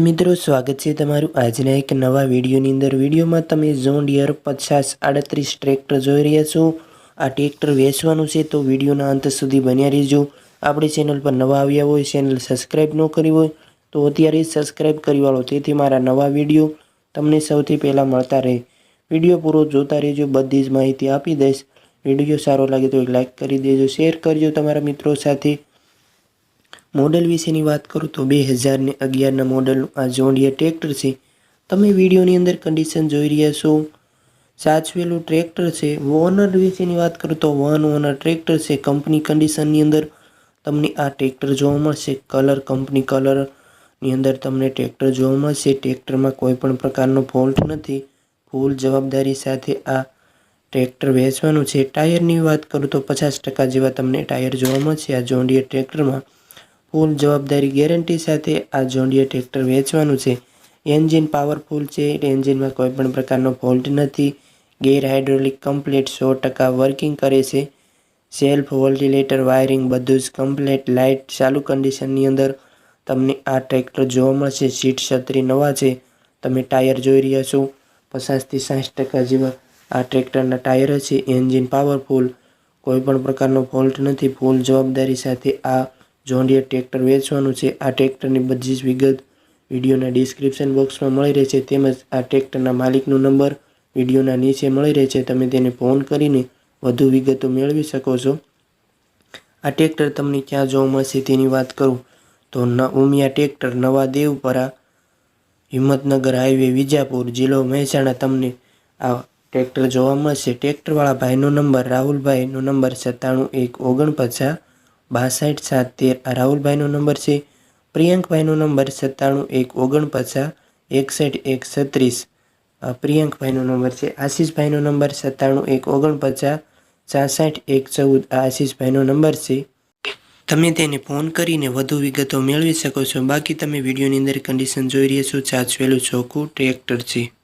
મિત્રો, સ્વાગત છે તમારું આજના એક નવા વિડીયોની અંદર. વિડીયોમાં તમે ઝોન ડિયર પચાસ આડત્રીસ ટ્રેક્ટર જોઈ રહ્યા છો. આ ટ્રેક્ટર વેચવાનું છે તો વિડીયોના અંત સુધી બન્યા રહેજો. આપણી ચેનલ પર નવા આવ્યા હોય, ચેનલ સબસ્ક્રાઈબ ન કરી હોય, તો અત્યારે સબસ્ક્રાઈબ કરી વાળો. તેથી મારા નવા વીડિયો તમને સૌથી પહેલાં મળતા રહે. વીડિયો પૂરો જોતા રહેજો, બધી જ માહિતી આપી દઈશ. વીડિયો સારો લાગે તો એક લાઇક કરી દેજો, શેર કરજો તમારા મિત્રો સાથે. મોડલ વિશેની વાત કરું તો બે હજારને અગિયારના મોડલનું આ જોન્ડિયર ટ્રેક્ટર છે. તમે વિડીયોની અંદર કન્ડિશન જોઈ રહ્યા છો. સાચવેલું ટ્રેક્ટર છે. ઓનર વિશેની વાત કરું તો વન ઓનર ટ્રેક્ટર છે. કંપની કન્ડિશનની અંદર તમને આ ટ્રેક્ટર જોવા મળશે. કલર કંપની કલરની અંદર તમને ટ્રેક્ટર જોવા મળશે. ટ્રેક્ટરમાં કોઈ પણ પ્રકારનો ફોલ્ટ નથી. ફૂલ જવાબદારી સાથે આ ટ્રેક્ટર વેચવાનું છે. ટાયરની વાત કરું તો પચાસ ટકા જેવા તમને ટાયર જોવા મળશે. આ જોન્ડિયર ટ્રેક્ટરમાં ફૂલ જવાબદારી ગેરંટી સાથે આ જોન્ડિયર ટ્રેક્ટર વેચવાનું છે. એન્જિન પાવરફુલ છે એન્જિનમાં કોઈ પણ પ્રકારનો ફોલ્ટ નથી. ગેર હાઇડ્રોલિક કમ્પ્લીટ સો ટકા વર્કિંગ કરે છે. સેલ્ફ વોલ્ટિલેટર, વાયરિંગ બધું જ કમ્પ્લીટ લાઇટ ચાલુ કન્ડિશનની અંદર તમને આ ટ્રેક્ટર જોવા મળશે. સીટ છત્રી નવા છે. તમે ટાયર જોઈ રહ્યા છો. પચાસથી સાઠ ટકા જેવા આ ટ્રેક્ટરના ટાયર છે. Engine powerful. કોઈ પણ પ્રકારનો ફોલ્ટ નથી. ફૂલ જવાબદારી સાથે આ જોન્ડિયર ટ્રેક્ટર વેચવાનું છે. આ ટ્રેક્ટરની બધી જ વિગત વિડીયોના ડિસ્ક્રિપ્શન બોક્સમાં મળી રહે છે તેમજ આ ટ્રેક્ટરના માલિકનો નંબર વિડીયોના નીચે મળી રહે છે તમે તેને ફોન કરીને વધુ વિગતો મેળવી શકો છો. આ ટ્રેક્ટર તમને ક્યાં જોવા મળશે તેની વાત કરું. તો ન, ઉમિયા ટ્રેક્ટર નવા દેવપરા હિંમતનગર હાઈવે વિજાપુર, જિલ્લો મહેસાણા તમને આ ટ્રેક્ટર જોવા મળશે. ટ્રેક્ટરવાળા ભાઈનો નંબર રાહુલભાઈનો નંબર સત્તાણું એક ઓગણપચાસ બાસઠ સાત તેર આ રાહુલભાઈનો નંબર છે. પ્રિયંકભાઈનો નંબર સત્તાણું, એક, ઓગણપચાસ, એકસઠ, એક, છત્રીસ. પ્રિયંકભાઈનો નંબર છે. આશીષભાઈનો નંબર સત્તાણું, એક, ઓગણપચાસ, છાસઠ, એક, ચૌદ. આ આશીષભાઈનો નંબર છે. તમે તેને ફોન કરીને વધુ વિગતો મેળવી શકો છો. બાકી તમે વિડીયોની અંદર કન્ડિશન જોઈ રહ્યા છો. ચાચવેલું ચોખ્ખું ટ્રેક્ટર છે.